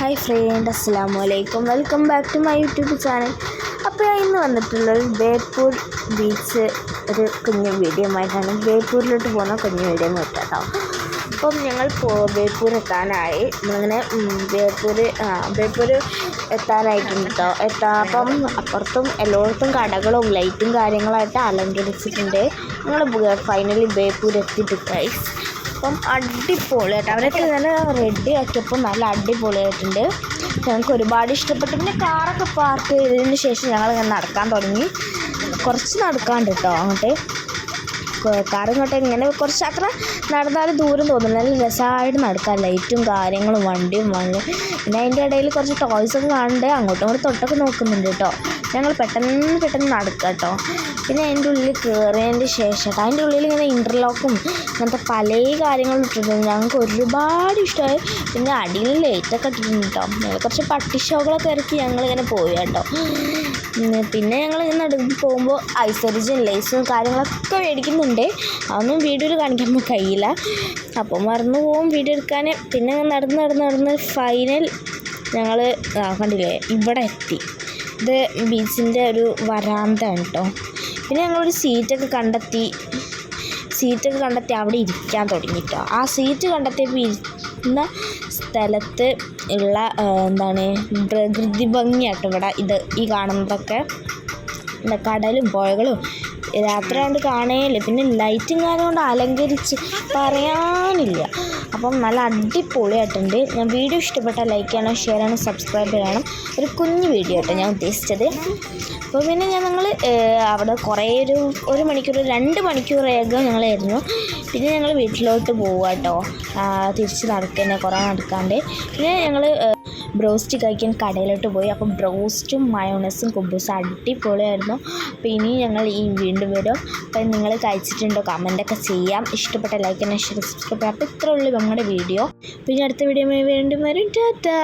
Hi friend അസ്സാം വലൈക്കും welcome back to my YouTube channel അപ്പോൾ ഞാൻ ഇന്ന് വന്നിട്ടുള്ളത് ബേപ്പൂർ ബീച്ച് ഒരു കുഞ്ഞു വീഡിയോ ആയിട്ടാണ്. ബേപ്പൂരിലോട്ട് പോകുന്ന കുഞ്ഞു വീഡിയോ ആയിട്ടാണ് അപ്പം ഞങ്ങൾ പോ ബേപ്പൂർ എത്താനായി. അങ്ങനെ ബേപ്പൂർ ബേപ്പൂർ എത്താനായിട്ടുണ്ട് കേട്ടോ എത്താ അപ്പം അപ്പുറത്തും എല്ലായിടത്തും കടകളും ലൈറ്റും കാര്യങ്ങളായിട്ട് അലങ്കരിച്ചിട്ടുണ്ട്. ഞങ്ങൾ ഫൈനലി ബേപ്പൂർ എത്തിയിട്ട് അപ്പം അടിപൊളിയായിട്ട് അവരൊക്കെ നല്ല റെഡി ആക്കിയപ്പോൾ നല്ല അടിപൊളിയായിട്ടുണ്ട് ഞങ്ങൾക്ക് ഒരുപാട് ഇഷ്ടപ്പെട്ടു. പിന്നെ കാറൊക്കെ പാർക്ക് ചെയ്തതിന് ശേഷം ഞങ്ങൾ ഇങ്ങനെ നടക്കാൻ തുടങ്ങി. കുറച്ച് നടക്കാണ്ട് കേട്ടോ അങ്ങോട്ട്. കാർ ഇങ്ങോട്ട് ഇങ്ങനെ കുറച്ച് അത്ര നടന്നാലും ദൂരം തോന്നില്ല നല്ല രസമായിട്ട് നടക്കാം ലൈറ്റും കാര്യങ്ങളും വണ്ടിയും വണ്ടി പിന്നെ അതിന്റെ ഇടയിൽ കുറച്ച് ടോയ്സ് ഒക്കെ കാണുന്നുണ്ട്. അങ്ങോട്ടും ഇങ്ങോട്ടും തൊട്ടൊക്കെ നോക്കുന്നുണ്ട് കേട്ടോ. ഞങ്ങൾ പെട്ടെന്ന് പെട്ടെന്ന് നടക്കുക കേട്ടോ. പിന്നെ അതിന്റെ ഉള്ളിൽ കയറിയതിന്റെ ശേഷം കേട്ടോ. അതിന്റെ ഉള്ളിൽ ഇങ്ങനെ ഇന്റർലോക്കും അങ്ങനത്തെ പല കാര്യങ്ങളും ഇട്ടിട്ടുണ്ട്. ഞങ്ങൾക്ക് ഒരുപാട് ഇഷ്ടമായി. പിന്നെ അടിയിൽ ലൈറ്റൊക്കെ ഇട്ടിട്ടുണ്ട് കേട്ടോ. ഞങ്ങൾ കുറച്ച് പട്ടി ഷോകളൊക്കെ ഇറക്കി ഞങ്ങളിങ്ങനെ പോയി കേട്ടോ. പിന്നെ ഞങ്ങൾ ഇങ്ങനെ പോകുമ്പോൾ ഐസറിജും ലേസും കാര്യങ്ങളൊക്കെ മേടിക്കുന്നുണ്ട്. അതൊന്നും വീഡിയോയിൽ കാണിക്കാൻ കഴിയില്ല. അപ്പോൾ മറന്നു പോകും വീഡിയോ എടുക്കാൻ പിന്നെ നടന്ന് നടന്ന് നടന്ന് ഫൈനൽ ഞങ്ങൾ കണ്ടില്ലേ? ഇവിടെ എത്തി. ഇത് ബീച്ചിന്റെ ഒരു വരാന്താണ് കേട്ടോ പിന്നെ ഞങ്ങളൊരു സീറ്റൊക്കെ കണ്ടെത്തി. സീറ്റൊക്കെ കണ്ടെത്തി അവിടെ ഇരിക്കാൻ തുടങ്ങി കേട്ടോ ആ സീറ്റ് കണ്ടെത്തിയപ്പോൾ ഇരിക്കുന്ന സ്ഥലത്ത് ഉള്ള എന്താണ് പ്രകൃതി ഭംഗിയാട്ടോ ഇവിടെ. ഇത് ഈ കാണുന്നതൊക്കെ. കടലും പുഴകളും രാത്രി കൊണ്ട് കാണേല പിന്നെ ലൈറ്റും ആയതുകൊണ്ട് അലങ്കരിച്ച് പറയാനില്ല. അപ്പം നല്ല അടിപൊളിയായിട്ടുണ്ട് ഞാൻ വീഡിയോ ഇഷ്ടപ്പെട്ടാൽ ലൈക്ക് ചെയ്യണം ഷെയർ ചെയ്യണം സബ്സ്ക്രൈബ് ചെയ്യണം. ഒരു കുഞ്ഞു വീഡിയോ ആട്ടോ ഞാൻ ഉദ്ദേശിച്ചത്. അപ്പോൾ പിന്നെ ഞാൻ ഞങ്ങൾ അവിടെ കുറേ ഒരു ഒരു മണിക്കൂർ രണ്ട് മണിക്കൂറേകം ഞങ്ങളായിരുന്നു. പിന്നെ ഞങ്ങൾ വീട്ടിലോട്ട് പോവുക തിരിച്ച് നടക്കുന്നത് കുറേ നടക്കാണ്ട്. പിന്നെ ഞങ്ങൾ ബ്രോസ്റ്റ് കഴിക്കാൻ കടയിലോട്ട് പോയി. അപ്പം ബ്രോസ്റ്റും മയോണസും കുബൂസും അടിപൊളിയായിരുന്നു. അപ്പോൾ ഇനി ഞങ്ങൾ ഈ വീണ്ടും വരും. അപ്പം നിങ്ങൾ കഴിച്ചിട്ടുണ്ടോ? കമന്റൊക്കെ ചെയ്യാം. ഇഷ്ടപ്പെട്ട ലൈക്ക് തന്നെ ഷെയർ സബ്സ്ക്രൈബ് അപ്പോൾ ഇത്രയുള്ളൂ നമ്മുടെ വീഡിയോ പിന്നെ അടുത്ത വീഡിയോ വീണ്ടും വരും. ടാറ്റാ.